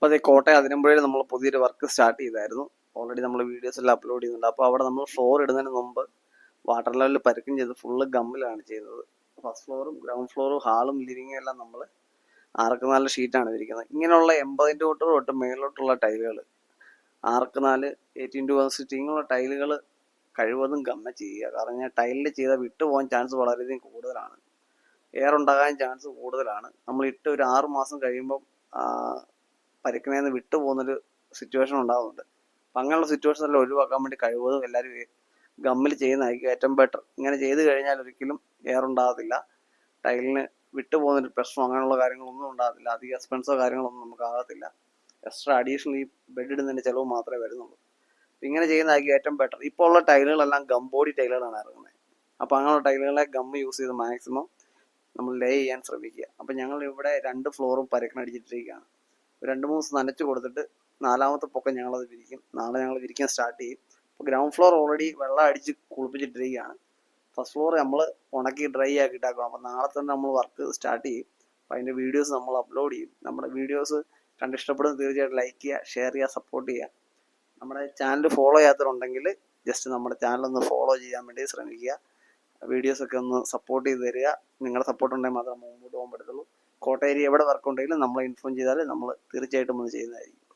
അപ്പോൾ അതേ കോട്ടയം അതിരമ്പുഴയിൽ നമ്മൾ പുതിയൊരു വർക്ക് സ്റ്റാർട്ട് ചെയ്തായിരുന്നു. ഓൾറെഡി നമ്മൾ വീഡിയോസ് എല്ലാം അപ്ലോഡ് ചെയ്യുന്നുണ്ട് അപ്പോൾ അവിടെ നമ്മൾ ഫ്ലോർ ഇടുന്നതിന് മുമ്പ് വാട്ടർ ലെവലിൽ പരക്കും ചെയ്ത് ഫുള്ള് ഗമ്മിലാണ് ചെയ്തത് ഫസ്റ്റ് ഫ്ലോറും ഗ്രൗണ്ട് ഫ്ലോറും ഹാളും ലിവിങ്ങും എല്ലാം നമ്മൾ ആർക്ക് നാല് ഷീറ്റാണ് ഇരിക്കുന്നത്. ഇങ്ങനെയുള്ള എൺപതിന്റെ തൊട്ട് തൊട്ട് മേളിലോട്ടുള്ള ടൈലുകൾ ആർക്ക് നാല് എയ്റ്റീൻ ടു സിറ്റി ഇങ്ങനെയുള്ള ടൈലുകൾ കഴിവതും ഗമ്മ ചെയ്യുക. കാരണം ഞാൻ ടൈലിൽ ചെയ്താൽ വിട്ടുപോകാൻ ചാൻസ് വളരെയധികം കൂടുതലാണ്. എയർ ഉണ്ടാകാൻ ചാൻസ് കൂടുതലാണ്. നമ്മൾ ഇട്ട് ഒരു ആറ് മാസം കഴിയുമ്പം പരിക്കണേന്ന് വിട്ടുപോകുന്നൊരു സിറ്റുവേഷൻ ഉണ്ടാകുന്നുണ്ട് അപ്പം അങ്ങനെയുള്ള സിറ്റുവേഷൻ എല്ലാം ഒഴിവാക്കാൻ വേണ്ടി കഴിവതും എല്ലാവരും ഗമ്മിൽ ചെയ്യുന്നതായിരിക്കും ഏറ്റവും ബെറ്റർ ഇങ്ങനെ ചെയ്ത് കഴിഞ്ഞാൽ ഒരിക്കലും എയർ ഉണ്ടാകത്തില്ല. ടൈലിന് വിട്ടുപോകുന്നൊരു പ്രശ്നം അങ്ങനെയുള്ള കാര്യങ്ങളൊന്നും ഉണ്ടാകത്തില്ല. അധികം എക്സ്പെൻസോ കാര്യങ്ങളൊന്നും നമുക്ക് ആകത്തില്ല. എക്സ്ട്രാ അഡീഷണൽ ഈ ബെഡ് ഇടുന്നതിന്റെ ചിലവ് മാത്രമേ വരുന്നുള്ളൂ. ഇങ്ങനെ ചെയ്യുന്നതായിരിക്കും ഏറ്റവും ബെറ്റർ ഇപ്പോൾ ഉള്ള ടൈലുകളെല്ലാം ഗംബോഡി ടൈലുകളാണ് ഇറങ്ങുന്നത്. അപ്പോൾ അങ്ങനെയുള്ള ടൈലുകളെ ഗം യൂസ് ചെയ്ത് മാക്സിമം നമ്മൾ ലേ ചെയ്യാൻ ശ്രമിക്കുക. അപ്പം ഞങ്ങൾ ഇവിടെ രണ്ട് ഫ്ലോറും പരക്കണടിച്ചിട്ടിരിക്കുകയാണ് രണ്ട് മൂന്ന് ദിവസം നനച്ച് കൊടുത്തിട്ട് നാലാമത്തെ പൊക്കം ഞങ്ങളത് വിരിക്കും. നാളെ ഞങ്ങൾ വിരിക്കാൻ സ്റ്റാർട്ട് ചെയ്യും. അപ്പോൾ ഗ്രൗണ്ട് ഫ്ലോർ ഓൾറെഡി വെള്ളം അടിച്ച് കുളിപ്പിച്ചിട്ടിരിക്കുകയാണ്. ഫസ്റ്റ് ഫ്ലോർ നമ്മൾ ഉണക്കി ഡ്രൈ ആക്കിയിട്ടാക്കും അപ്പോൾ നാളെ തന്നെ നമ്മൾ വർക്ക് സ്റ്റാർട്ട് ചെയ്യും. അപ്പോൾ അതിന്റെ വീഡിയോസ് നമ്മൾ അപ്ലോഡ് ചെയ്യും. നമ്മുടെ വീഡിയോസ് കണ്ട് ഇഷ്ടപ്പെടുന്ന തീർച്ചയായിട്ടും ലൈക്ക് ചെയ്യുക ഷെയർ ചെയ്യുക സപ്പോർട്ട് ചെയ്യുക. നമ്മുടെ ചാനൽ ഫോളോ ചെയ്യാത്തവരുണ്ടെങ്കിൽ ജസ്റ്റ് നമ്മുടെ ചാനൽ ഒന്ന് ഫോളോ ചെയ്യാൻ വേണ്ടി ശ്രമിക്കുക. വീഡിയോസൊക്കെ ഒന്ന് സപ്പോർട്ട് ചെയ്ത് തരിക. നിങ്ങളുടെ സപ്പോർട്ട് ഉണ്ടെങ്കിൽ മാത്രമേ മുമ്പോട്ട് പോകാൻ പറ്റത്തുള്ളൂ. കോട്ടയം ഏരിയ എവിടെ വർക്ക് ഉണ്ടെങ്കിലും നമ്മളെ ഇൻഫോം ചെയ്താൽ നമ്മൾ തീർച്ചയായിട്ടും ഒന്ന് ചെയ്യുന്നതായിരിക്കും.